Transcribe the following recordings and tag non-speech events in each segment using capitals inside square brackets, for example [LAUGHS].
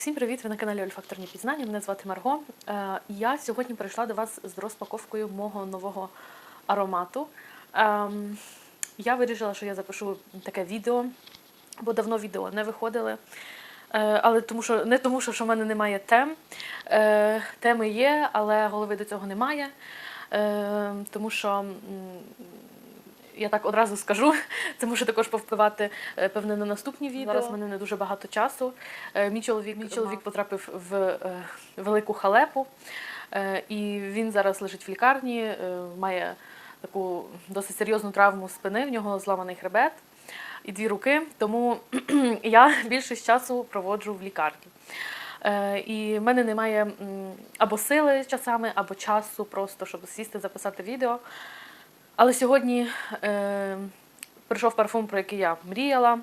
Всім привіт! Ви на каналі Ольфакторні пізнання. Мене звати Марго. Е, Я сьогодні прийшла до вас з розпаковкою мого нового аромату. Ем, Я вирішила, що я запишу таке відео, бо давно відео не виходили. Е, Але тому що не тому, що в мене немає тем. Е, Теми є, але голови до цього немає. Е, Тому що я так одразу скажу, [LAUGHS] це може також повпливати е, певне на наступні відео. Зараз в мене не дуже багато часу. Е, Мій чоловік, мій чоловік потрапив в е, велику халепу, е, і він зараз лежить в лікарні, е, має таку досить серйозну травму спини, в нього зламаний хребет і дві руки. Тому [CLEARS THROAT] я [LAUGHS] більшість часу проводжу в лікарні. Е, І в мене немає або сили часами, або часу просто, щоб сісти, записати відео. Але сьогодні е, прийшов парфум, про який я мріяла,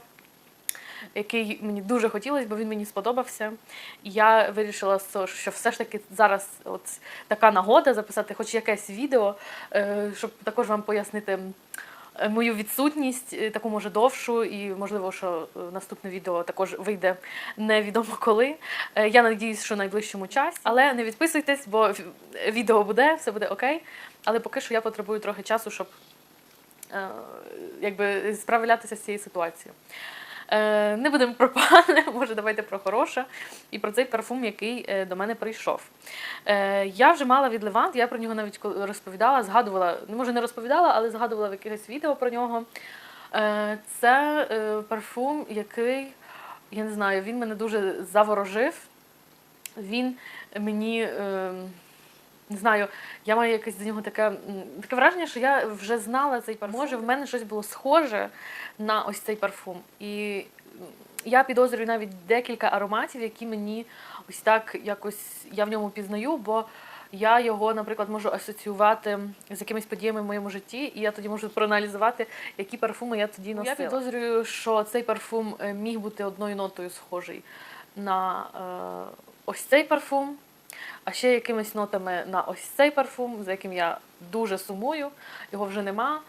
який мені дуже хотілося, бо він мені сподобався. І я вирішила, що- все ж таки зараз от така нагода записати хоч якесь відео, е, щоб також вам пояснити мою відсутність, е, таку може довшу, і можливо, що е, наступне відео також вийде невідомо коли. Е, Я надіюсь, що в найближчому часі. Але не відписуйтесь, бо відео буде, все буде окей. Але поки що я потребую трохи часу, щоб е, якби справлятися з цією ситуацією. Е, Не будемо про погане, [LAUGHS] може, давайте про хороше. І про цей парфум, який е, до мене прийшов. Е, Я вже мала від Левант, я про нього навіть розповідала, згадувала, ну, може не розповідала, але згадувала в якихось відео про нього. Це парфум, який, я не знаю, він мене дуже заворожив. Він мені. Не знаю, я маю якесь до нього таке, таке враження, що я вже знала цей парфум. Може, в мене щось було схоже на ось цей парфум. І я підозрюю навіть декілька ароматів, які мені ось так якось я в ньому пізнаю, бо я його, наприклад, можу асоціювати з якимись подіями в моєму житті, і я тоді можу проаналізувати, які парфуми я тоді носила. Я підозрюю, що цей парфум е, міг бути одною нотою схожий на е, ось цей парфум а ще якимись нотами на ось цей парфум, за яким я дуже сумую. Його вже нема.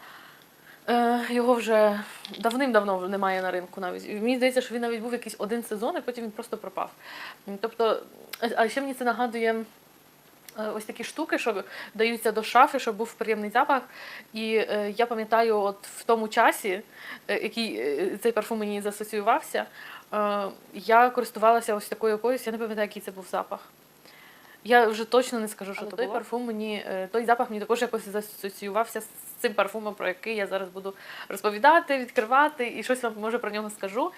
Е, Його вже давним-давно немає на ринку навіть. Мені здається, що він навіть був якийсь один сезон, і потім він просто пропав. Тобто, а ще мені це нагадує. е, Ось такі штуки, що даються до шафи, щоб був приємний запах. І е, я пам'ятаю, от в тому часі, який цей парфум мені засоціювався, я користувалася ось такою якоюсь, я не пам'ятаю, який це був запах. Я вже точно не скажу, що Але то той той парфум мені е, той запах мені також якось засоціювався з цим парфумом, про який я зараз буду розповідати, відкривати, і щось вам може про нього скажу.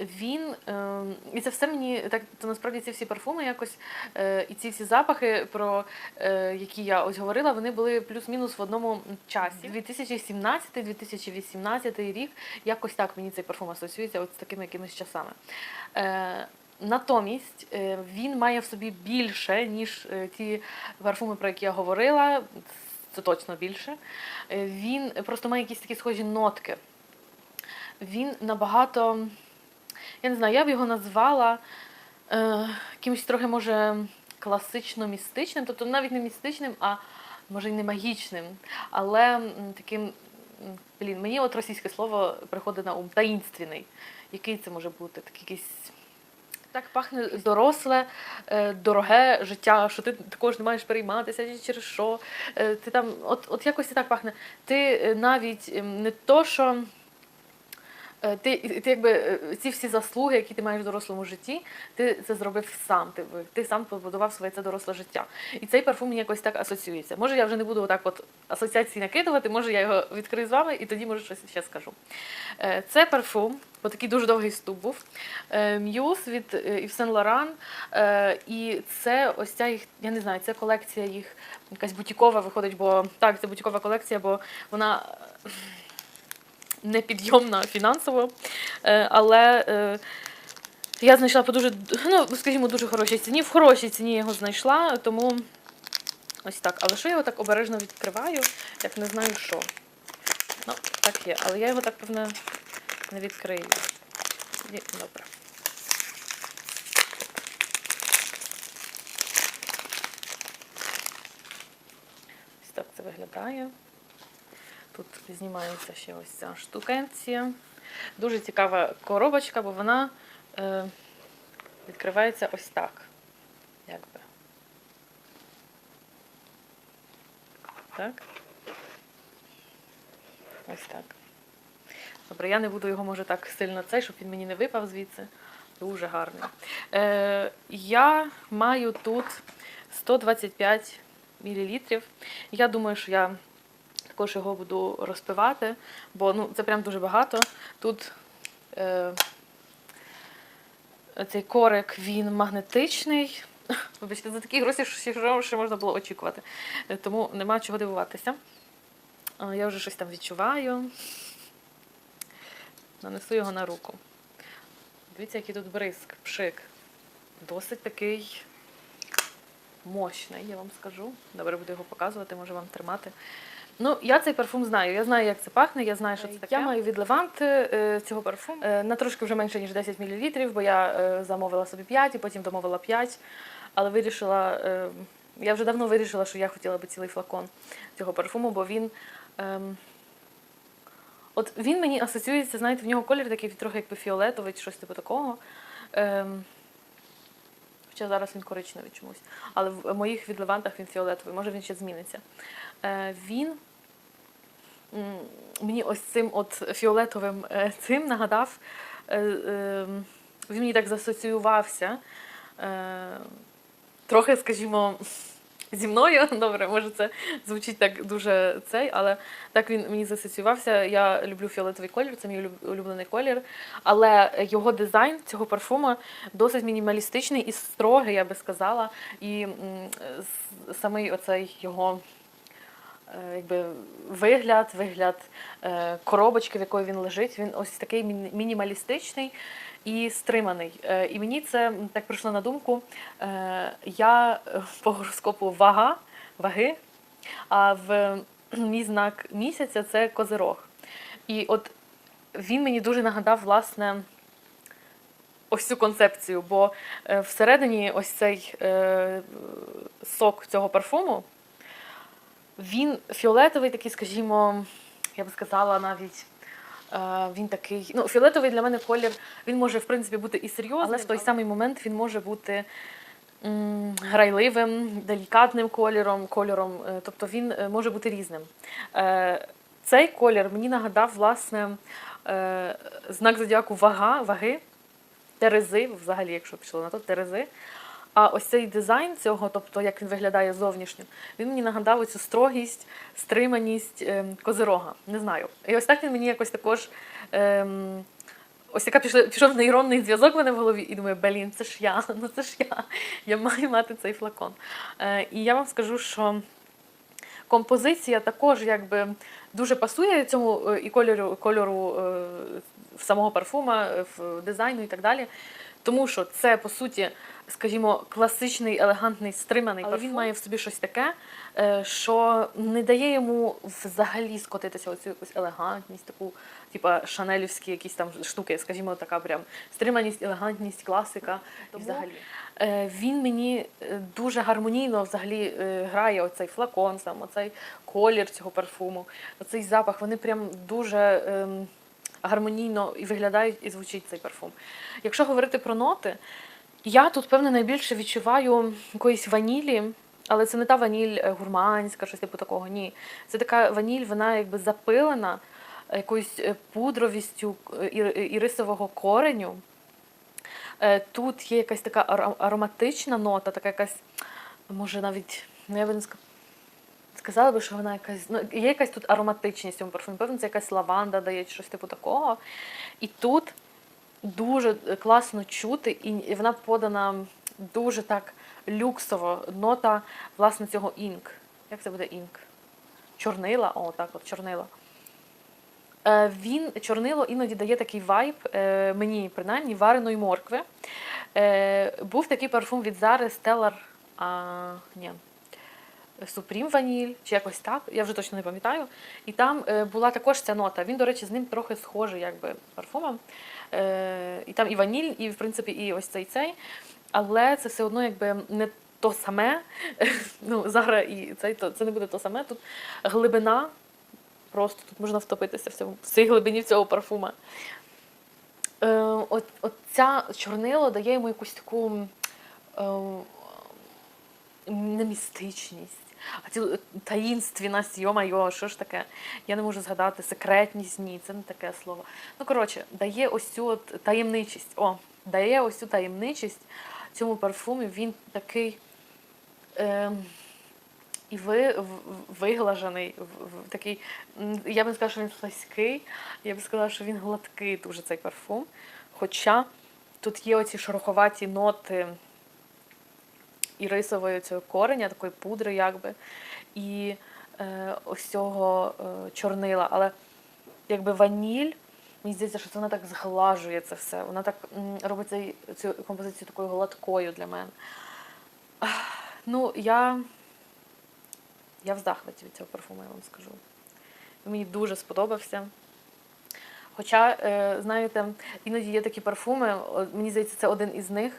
Він е, і це все мені так то насправді ці всі парфуми якось е, і ці всі запахи, про е, які я ось говорила, вони були плюс-мінус в одному часі. 2017-2018 рік якось так мені цей парфум асоціюється от з такими якимись часами. Натомість е, він має в собі більше, ніж е, ті парфуми, про які я говорила. Це точно більше. Е, Він просто має якісь такі схожі нотки. Він набагато, я не знаю, я б його назвала е, якимось трохи, може, класично-містичним, тобто навіть не містичним, а може й не магічним, але таким, блін, мені от російське слово приходить на ум таїнственний. Який це може бути? Такий якийсь. Так пахне доросле, е, дороге життя, що ти також не маєш перейматися через що. Е, Ти там, от, от якось так пахне. Ти е, навіть не то, що. Е, Ти, ти якби е, ці всі заслуги, які ти маєш в дорослому житті, ти це зробив сам. Ти, ти сам побудував своє це доросле життя. І цей парфум мені якось так асоціюється. Може, я вже не буду отак от асоціації накидувати, може я його відкрию з вами і тоді може щось ще скажу. Е, Це парфум, бо такий дуже довгий вступ був. М'юз від Yves Saint Laurent. І це ось ця їх, я не знаю, це колекція їх якась бутікова виходить, бо так, це бутікова колекція, бо вона непідйомна фінансово. Е, Але е, я знайшла по дуже, ну, скажімо, дуже хорошій ціні. В хорошій ціні я його знайшла, тому ось так. Але що я його так обережно відкриваю, як не знаю що. Ну, так є. Але я його так, певне, не відкрию. Добре. Ось так це виглядає. Тут знімається ще ось ця штукенція. Дуже цікава коробочка, бо вона е, відкривається ось так. Якби. Так. Ось так. Добре, я не буду його, може, так сильно цей, щоб він мені не випав звідси. Дуже гарний. Е, я маю тут 125 мл. Я думаю, що я також його буду розпивати, бо ну, це прям дуже багато. Тут е, цей корик він магнетичний. [LAUGHS] Вибачте, за такі гроші що ще можна було очікувати. Е, Тому нема чого дивуватися. Я вже щось там відчуваю. Нанесу його на руку. Дивіться, який тут бризк, пшик. Досить такий мощний, я вам скажу. Добре, буду його показувати, може вам тримати. Ну, я цей парфум знаю. Я знаю, як це пахне, я знаю, що це таке. Я маю від Левант цього парфуму е, на трошки вже менше, ніж 10 мл, бо я е, замовила собі 5 і потім домовила 5. Але вирішила, е, я вже давно вирішила, що я хотіла би цілий флакон цього парфуму, бо він. ем, От він мені асоціюється, знаєте, в нього колір такий трохи якби фіолетовий, щось типу такого. Ем, хоча зараз він коричневий чомусь. Але в моїх відливантах він фіолетовий, може він ще зміниться. Е, він мені ось цим от фіолетовим е, цим нагадав, е, він мені так засоціювався. Трохи, скажімо, зі мною. [LAUGHS] Добре, може це звучить так дуже цей, але так він мені засоціювався. Я люблю фіолетовий колір, це мій улюблений колір. Але його дизайн цього парфуму досить мінімалістичний і строгий, я би сказала. І самий оцей його. е, Якби вигляд, вигляд е, коробочки, в якої він лежить, він ось такий мінімалістичний і стриманий. Е, і мені це так прийшло на думку. Е, я е, по гороскопу вага, ваги, а в мій знак місяця це козирог. І от він мені дуже нагадав, власне, ось цю концепцію, бо всередині ось цей сок цього парфуму, він фіолетовий, такий, скажімо, я би сказала навіть. Він такий, ну, фіолетовий для мене колір, він може, в принципі, бути і серйозним, але в той самий момент він може бути м, грайливим, делікатним кольором, кольором, е, тобто він е, може бути різним. Е, Цей колір мені нагадав, власне, знак зодіаку вага, ваги, терези, взагалі, якщо пішло на то, терези. А ось цей дизайн цього, тобто як він виглядає зовнішньо, він мені нагадав оцю строгість, стриманість ем, козирога. Не знаю. І ось так він мені якось також. Ем, Ось яка пішла, пішов нейронний зв'язок в мене в голові, і думаю, блін, це ж я, [LAUGHS] ну це ж я. Я маю мати цей флакон. Е, і я вам скажу, що композиція також якби дуже пасує цьому е, і кольору, кольору е, самого парфума, е, в дизайну і так далі. Тому що це, по суті, скажімо, класичний, елегантний, стриманий Але він має в собі щось таке, е, що не дає йому взагалі скотитися оцю якусь елегантність, таку, типа шанелівські якісь там штуки, скажімо, така прям стриманість, елегантність, класика. І взагалі. Е, Він мені е, дуже гармонійно взагалі грає оцей флакон, сам, оцей колір цього парфуму, оцей запах. Вони прям дуже. ем, гармонійно і виглядають і звучить цей парфум. Якщо говорити про ноти, я тут, певно, найбільше відчуваю якоїсь ванілі, але це не та ваніль е, гурманська, щось типу такого. Ні. Це така ваніль, вона якби запилена е, якоюсь е, пудровістю ірисового кореню. Тут є якась така ароматична нота, така якась, може навіть, ну я би не ска- сказала би, що вона якась. Ну, є якась тут ароматичність цьому парфумі. Певно, це якась лаванда дає, щось типу такого. І тут дуже класно чути, і вона подана дуже так люксово. Нота, власне, цього інк. Як це буде інк? Чорнила, о, так, от чорнила. Е, Він чорнило іноді дає такий вайб, е, мені принаймні, вареної моркви. Е, Був такий парфум від Зари Stellar, а, ні, Supreme ваніль, чи якось так, я вже точно не пам'ятаю. І там була також ця нота. Він, до речі, з ним трохи схожий, якби парфумом. Е, і там і ваніль, і в принципі, і ось цей цей. Але це все одно якби не то саме. [LAUGHS] ну, зараз і цей, то, це не буде то саме. Тут глибина, просто тут можна втопитися в, цьому, в цій глибині цього парфума. е, от, от ця чорнило дає йому якусь таку е, не містичність, а цю таїнственність, йо-майо, що ж таке? Я не можу згадати, секретність, ні, це не таке слово. Ну, коротше, дає ось цю от таємничість. О, дає ось цю таємничість цьому парфумі. Він такий. Е, і ви виглажений, такий, я б не сказала, що він слизький, я б сказала, що він гладкий дуже цей парфум. Хоча тут є оці шероховаті ноти і рисової цього кореня, такої пудри, якби, і е, ось цього е, чорнила. Але якби ваніль, мені здається, що це вона так зглажує це все. Вона так робить цей, цю композицію такою гладкою для мене. Ну, я. Я в захваті від цього парфуму, я вам скажу. Мені дуже сподобався. Хоча, е, знаєте, іноді є такі парфуми, мені здається, це один із них,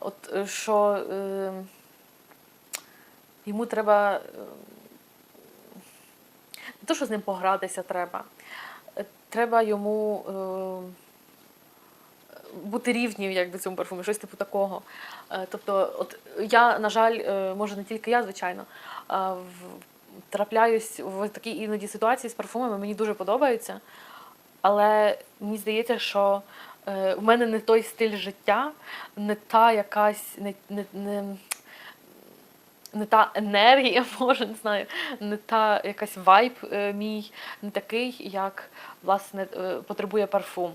от, е, що е, йому треба не то, що з ним погратися треба. е, Треба йому е, бути рівнім, як в цьому парфумі, щось типу такого. Е, Тобто, от я, на жаль, може не тільки я, звичайно, трапляюсь в такій іноді ситуації з парфумами, мені дуже подобаються. Але мені здається, що в мене не той стиль життя, не та якась, не, не, не, не та енергія, [LAUGHS] може, не знаю, не та якась вайб е, мій, не такий, як власне е, потребує парфум.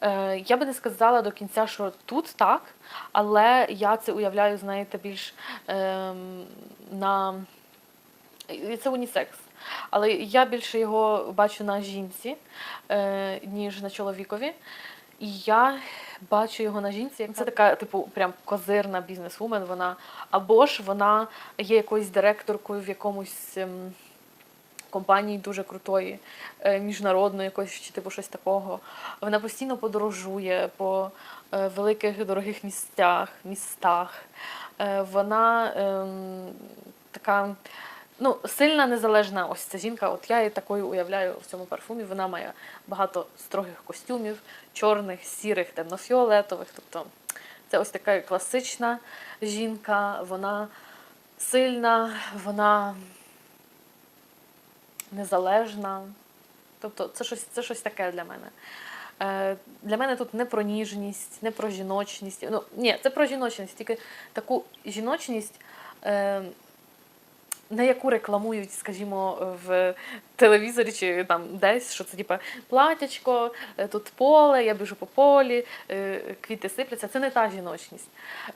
Е, я би не сказала до кінця, що тут так, але я це уявляю, знаєте, більш ем, на це унісекс. Але я більше його бачу на жінці, е, ніж на чоловікові. І я бачу його на жінці. як Це така, типу, прям козирна бізнесвумен. Вона або ж вона є якоюсь директоркою в якомусь ем, компанії дуже крутої, е, міжнародної якоїсь чи типу щось такого. Вона постійно подорожує по е, великих дорогих місцях, містах. Е, вона ем, така. Ну, сильна незалежна ось ця жінка. От я її такою уявляю в цьому парфумі. Вона має багато строгих костюмів, чорних, сірих, темнофіолетових. Тобто це ось така класична жінка, вона сильна, вона незалежна. Тобто це щось, це щось таке для мене. Е, для мене тут не про ніжність, не про жіночність. Ну, ні, це про жіночність, тільки таку жіночність. На яку рекламують, скажімо, в телевізорі чи там десь, що це типа платячко, е, тут поле, я біжу по полі, е, квіти сипляться. Це не та жіночність.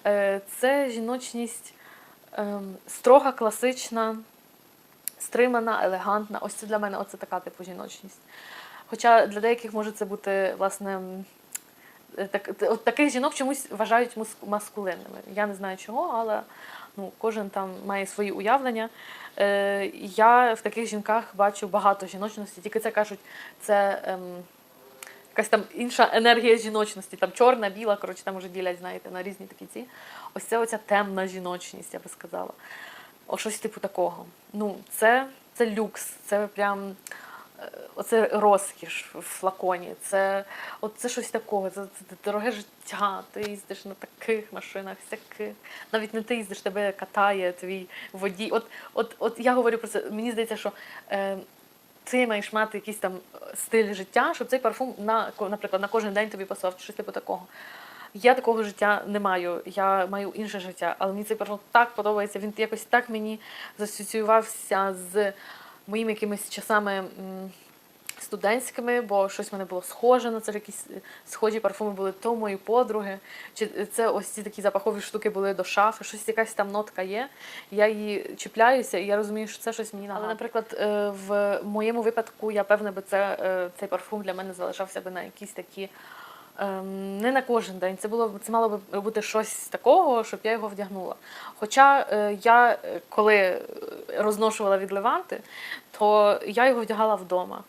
Е, Це жіночність ем, строга, класична, стримана, елегантна. Ось це для мене оце така типу жіночність. Хоча для деяких може це бути, власне, так, от таких жінок чомусь вважають маскулинними. Я не знаю чого, але ну, кожен там має свої уявлення. Е, я в таких жінках бачу багато жіночності, тільки це кажуть, це ем, якась там інша енергія жіночності, там чорна, біла, коротше, там вже ділять, знаєте, на різні такі ці. Ось це оця темна жіночність, я би сказала. О, щось типу такого. Ну, це, це люкс, це прям. Оце розкіш в флаконі, це, от це щось такого, це, це дороге життя. Ти їздиш на таких машинах, сяких. Навіть не ти їздиш, тебе катає твій водій. От, от, от я говорю про це. Мені здається, що е, ти маєш мати якийсь там стиль життя, щоб цей парфум на наприклад на кожен день тобі пасував, чи щось типу такого. Я такого життя не маю, я маю інше життя, але мені цей парфум так подобається. Він якось так мені засоціювався з моїми якимись часами студентськими, бо щось в мене було схоже на це, якісь е, схожі парфуми були то мої подруги, чи це ось ці такі запахові штуки були до шафи, щось якась там нотка є. Я її чіпляюся, і я розумію, що це щось мені нагадує. Але, наприклад, е, в моєму випадку я певна би це е, цей парфум для мене залишався би на якісь такі. Ем, Не на кожен день. Це було це мало би бути щось такого, щоб я його вдягнула. Хоча е, я коли розношувала від Леванти, то я його вдягала вдома.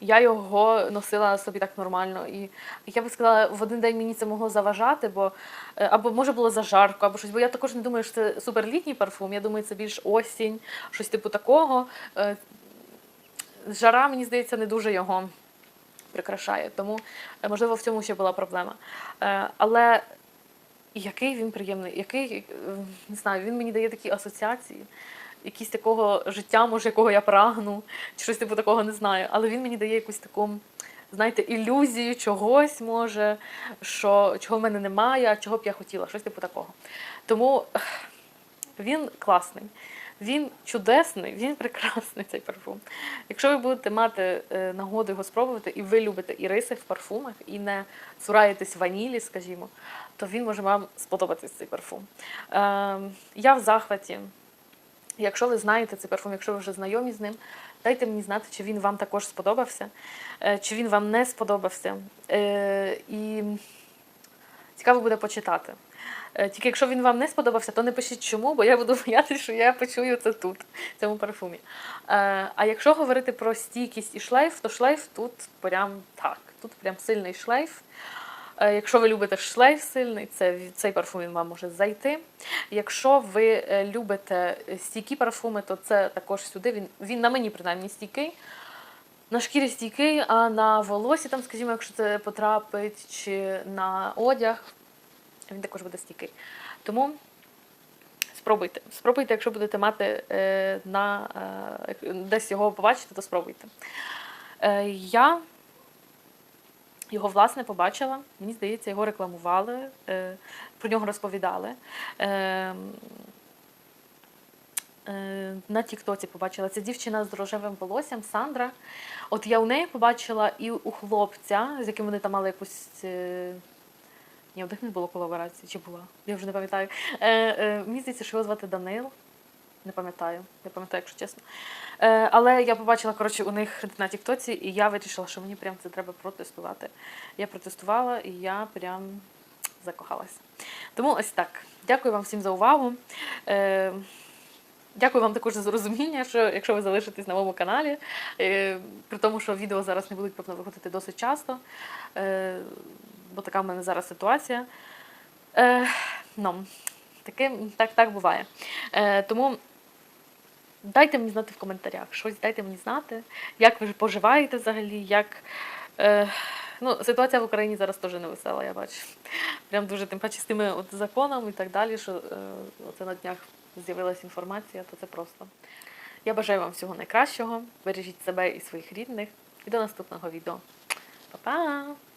Я його носила собі так нормально. І я би сказала, в один день мені це могло заважати, бо е, або може було зажарко, або щось. Бо я також не думаю, що це суперлітній парфум. Я думаю, це більш осінь, щось типу такого. Е, Жара, мені здається, не дуже його прикрашає. Тому, е, можливо, в цьому ще була проблема. Е, Але який він приємний, який, е, не знаю, він мені дає такі асоціації, якісь такого життя, може, якого я прагну, чи щось типу такого не знаю. Але він мені дає якусь таку, знаєте, ілюзію чогось, може, що, чого в мене немає, чого б я хотіла, щось типу такого. Тому він класний. Він чудесний, він прекрасний цей парфум. Якщо ви будете мати е, нагоду його спробувати, і ви любите іриси в парфумах, і не цураєтесь ванілі, скажімо, то він може вам сподобатись цей парфум. Е, я в захваті. Якщо ви знаєте цей парфум, якщо ви вже знайомі з ним, дайте мені знати, чи він вам також сподобався, е, чи він вам не сподобався. Е, І цікаво буде почитати. Е, Тільки якщо він вам не сподобався, то не пишіть чому, бо я буду боятися, що я почую це тут, в цьому парфумі. Е, А якщо говорити про стійкість і шлейф, то шлейф тут прям так. Тут прям сильний шлейф. Е, Якщо ви любите шлейф сильний, це цей парфум він вам може зайти. Якщо ви любите стійкі парфуми, то це також сюди. Він, він на мені принаймні стійкий. На шкірі стійкий, а на волосі, там, скажімо, якщо це потрапить, чи на одяг, він також буде стійкий. Тому спробуйте. Спробуйте, якщо будете мати е, на, е, десь його побачити, то спробуйте. Е, я його власне побачила. Мені здається, його рекламували, про нього розповідали. На Тіктоці побачила. Це дівчина з рожевим волоссям Сандра. От я у неї побачила і у хлопця, з яким вони там мали якусь. Ні, у них не було колаборації, чи була? Я вже не пам'ятаю. Е, е, мені здається, що його звати Данил. Не пам'ятаю, не пам'ятаю, якщо чесно. Е, але я побачила коротше, у них на Тіктоці, і я вирішила, що мені прям це треба протестувати. Я протестувала і я прям закохалась. Тому ось так. Дякую вам всім за увагу. Е, Дякую вам також за розуміння, що якщо ви залишитесь на моєму каналі, е, при тому, що відео зараз не будуть певно виходити досить часто, е, бо така в мене зараз ситуація. Е, ну, таке, так, так буває. Е, тому дайте мені знати в коментарях, щось дайте мені знати, як ви поживаєте взагалі, як. Е, ну, ситуація в Україні зараз теж не весела, я бачу. Прям дуже тим паче з тими от законами і так далі, що е, оце на днях з'явилася інформація, то це просто. Я бажаю вам всього найкращого. Бережіть себе і своїх рідних. І до наступного відео. Па-па!